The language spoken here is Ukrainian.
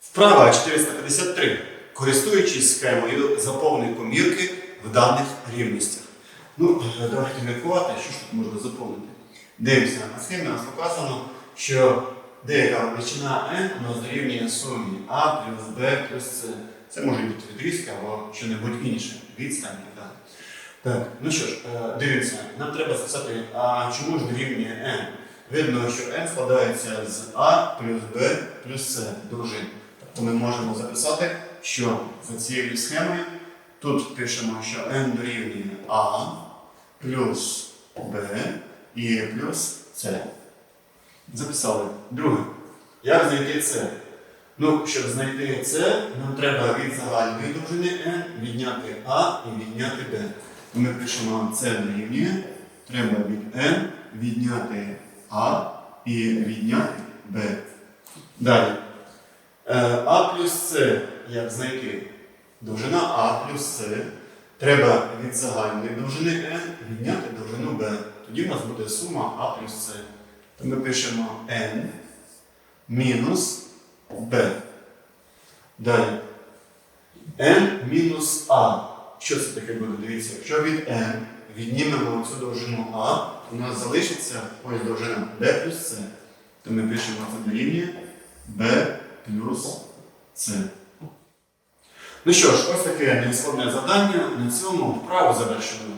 Вправа 453. Користуючись схемою, заповни комірки в даних рівностях. Ну, давайте міркувати, що ж тут можна заповнити. Дивимося, на схемі у нас показано, що деяка величина n у нас дорівнює сумі a плюс b плюс c. Це може бути відрізка або щось інше, відстань і так далі. Так, ну що ж, е, дивимося, нам треба записати, а чому ж дорівнює n? Видно, що n складається з a плюс b плюс c довжин. Тобто ми можемо записати, що за цією схемою тут пишемо, що n дорівнює a плюс b і плюс c. Записали. Друге. Як знайти c? Ну, щоб знайти c, нам треба від загальної довжини n відняти a і відняти b. Ми пишемо c дорівнює, треба від n відняти a і відняти b. Далі. Е, А плюс С, як знайти? Довжина А плюс С. Треба від загальної довжини N відняти довжину B. Тоді в нас буде сума А плюс С. То ми пишемо N мінус B. Далі. N мінус А. Що це таке буде? Дивіться, якщо від N віднімемо цю довжину А, у нас залишиться ось довжина B плюс С. То ми пишемо це дорівнює B плюс С. Ну що ж, ось таке нескладне завдання. На цьому вправу завершено.